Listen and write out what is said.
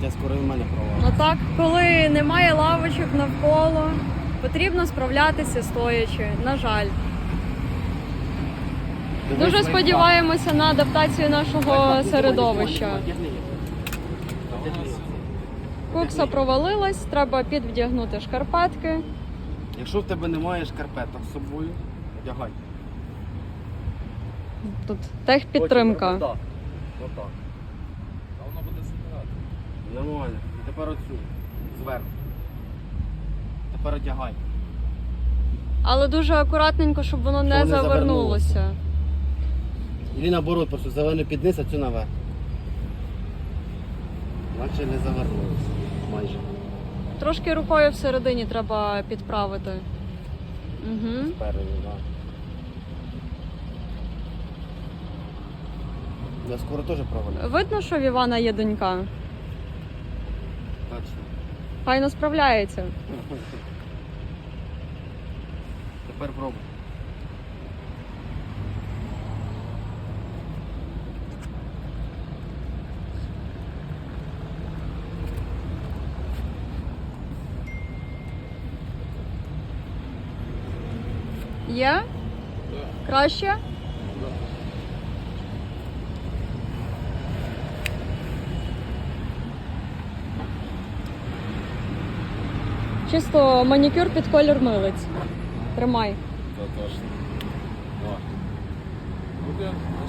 хоча скоро в мене права. Ну так, коли немає лавочок навколо, потрібно справлятися стоячи. На жаль. Дивись, Дуже сподіваємося на адаптацію нашого середовища. Кукса провалилась, треба підвдягнути шкарпетки. Якщо в тебе немає шкарпеток з собою, одягай. Тут техпідтримка. Отак. Отак. А воно буде забирати. Нормально. І тепер оцю. Зверху. Тепер одягай. Але дуже акуратненько, щоб воно не Щоб не завернулося. Ілі наоборот, просто зелену під низ, а цю наверх. Наче не завернулося. Майже. Трошки рукою всередині треба підправити. Угу. Спереду, так. Я скоро теж провалю. Видно, що в Івана є донька. Точно. Файно справляється. Тепер пробуй. Є? Краще? Чисто манікюр під колір милиць. Тримай. Це точно. О.